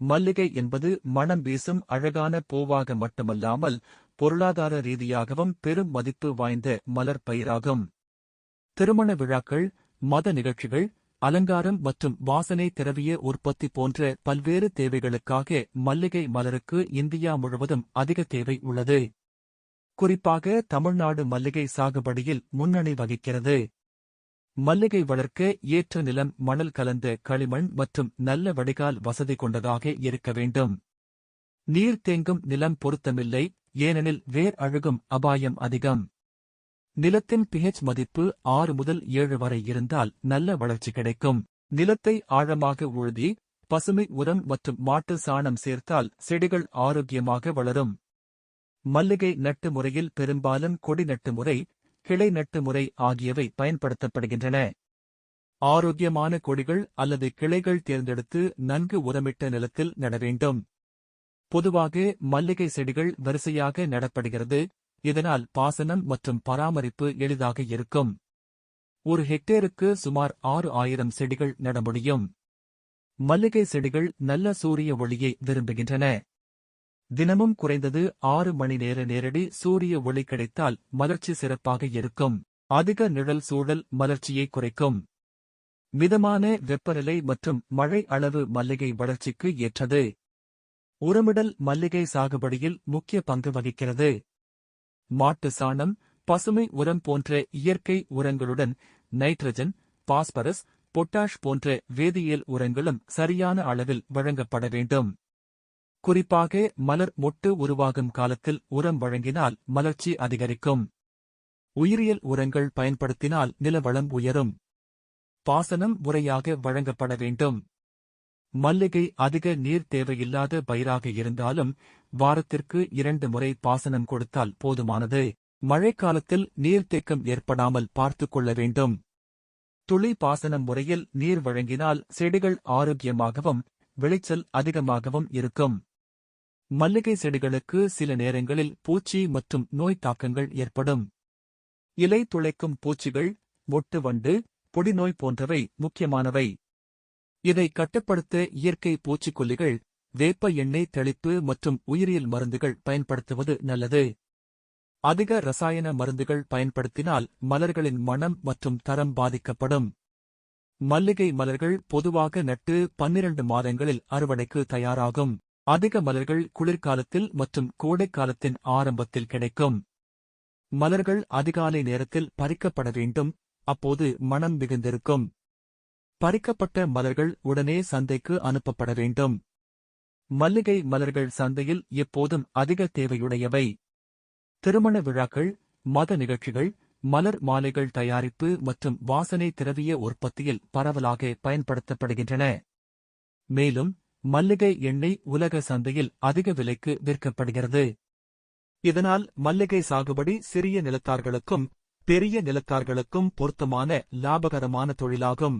மல்லிகை என்பது மணம் வீசும் அழகான பூவாக மட்டுமல்லாமல் பொருளாதார ரீதியாகவும் பெரும் மதிப்பு வாய்ந்த மலர் பயிராகும். திருமண விழாக்கள் மத நிகழ்ச்சிகள் அலங்காரம் மற்றும் வாசனை திரவிய உற்பத்தி போன்ற பல்வேறு தேவைகளுக்காக மல்லிகை மலருக்கு இந்தியா முழுவதும் அதிக தேவை உள்ளது. குறிப்பாக தமிழ்நாடு மல்லிகை சாகுபடியில் முன்னணி வகிக்கிறது. மல்லிகை வளர்க்க ஏற்ற நிலம் மணல் கலந்த களிமண் மற்றும் நல்ல வடிகால் வசதி கொண்டதாக இருக்க வேண்டும். நீர் தேங்கும் நிலம் பொருத்தமில்லை ஏனெனில் வேர் அழுகும் அபாயம் அதிகம். நிலத்தின் பிஹெச் மதிப்பு ஆறு முதல் ஏழு வரை இருந்தால் நல்ல வளர்ச்சி கிடைக்கும். நிலத்தை ஆழமாக உழுதி பசுமை உரம் மற்றும் மாட்டு சாணம் சேர்த்தால் செடிகள் ஆரோக்கியமாக வளரும். மல்லிகை நட்டு முறையில் பெரும்பாலும் கொடி நட்டு முறை கிளை நட்டு முறை ஆகியவை பயன்படுத்தப்படுகின்றன. ஆரோக்கியமான கொடிகள் அல்லது கிளைகள் தேர்ந்தெடுத்து நன்கு உரமிட்ட நிலத்தில் நட வேண்டும். பொதுவாக மல்லிகை செடிகள் வரிசையாக நடப்படுகிறது. இதனால் பாசனம் மற்றும் பராமரிப்பு எளிதாக இருக்கும். ஒரு ஹெக்டேருக்கு சுமார் ஆறு ஆயிரம் செடிகள் நட முடியும். மல்லிகை செடிகள் நல்ல சூரிய ஒளியை விரும்புகின்றன. தினமும் குறைந்தது ஆறு மணி நேர நேரடி சூரிய ஒளி கிடைத்தால் மலர்ச்சி சிறப்பாக இருக்கும். அதிக நிழல் சூழல் மலர்ச்சியை குறைக்கும். மிதமான வெப்பநிலை மற்றும் மழை அளவு மல்லிகை வளர்ச்சிக்கு ஏற்றது. உரமிடல் மல்லிகை சாகுபடியில் முக்கிய பங்கு வகிக்கிறது. மாட்டு சாணம் பசுமை உரம் போன்ற இயற்கை உரங்களுடன் நைட்ரஜன் பாஸ்பரஸ் பொட்டாஷ் போன்ற வேதியியல் உரங்களும் சரியான அளவில் வழங்கப்பட வேண்டும். குறிப்பாக மலர் மொட்டு உருவாகும் காலத்தில் உரம் வழங்கினால் மலர்ச்சி அதிகரிக்கும். உயிரியல் உரங்கள் பயன்படுத்தினால் நிலவளம் உயரும். பாசனம் முறையாக வழங்கப்பட வேண்டும். மல்லிகை அதிக நீர் தேவையில்லாத பயிராக இருந்தாலும் வாரத்திற்கு இரண்டு முறை பாசனம் கொடுத்தால் போதுமானது. மழைக்காலத்தில் நீர்த்தேக்கம் ஏற்படாமல் பார்த்துக் கொள்ள வேண்டும். துளி பாசனம் முறையில் நீர் வழங்கினால் செடிகள் ஆரோக்கியமாகவும் விளைச்சல் அதிகமாகவும் இருக்கும். மல்லிகை செடிகளுக்கு சில நேரங்களில் பூச்சி மற்றும் நோய் தாக்கங்கள் ஏற்படும். இலை துளைக்கும் பூச்சிகள் மொட்டு வண்டு பொடிநோய் போன்றவை முக்கியமானவை. இதை கட்டுப்படுத்த இயற்கை பூச்சிக்கொல்லிகள் வேப்ப எண்ணெய் தெளிப்பு மற்றும் உயிரியல் மருந்துகள் பயன்படுத்துவது நல்லது. அதிக ரசாயன மருந்துகள் பயன்படுத்தினால் மலர்களின் மனம் மற்றும் தரம் பாதிக்கப்படும். மல்லிகை மலர்கள் பொதுவாக நட்டு பன்னிரண்டு மாதங்களில் அறுவடைக்கு தயாராகும். அதிக மலர்கள் குளிர்காலத்தில் மற்றும் கோடைக்காலத்தின் ஆரம்பத்தில் கிடைக்கும். மலர்கள் அதிகாலை நேரத்தில் பறிக்கப்பட வேண்டும் அப்போது மனம் மிகுந்திருக்கும். பறிக்கப்பட்ட மலர்கள் உடனே சந்தைக்கு அனுப்பப்பட வேண்டும். மல்லிகை மலர்கள் சந்தையில் எப்போதும் அதிக தேவையுடையவை. திருமண விழாக்கள் மத நிகழ்ச்சிகள் மலர் மாலைகள் தயாரிப்பு மற்றும் வாசனை திரவிய உற்பத்தியில் பரவலாக பயன்படுத்தப்படுகின்றன. மேலும் மல்லிகை எண்ணெய் உலக சந்தையில் அதிக விலைக்கு விற்கப்படுகிறது. இதனால் மல்லிகை சாகுபடி சிறிய நிலத்தார்களுக்கும் பெரிய நிலத்தார்களுக்கும் பொருத்தமான லாபகரமான தொழிலாகும்.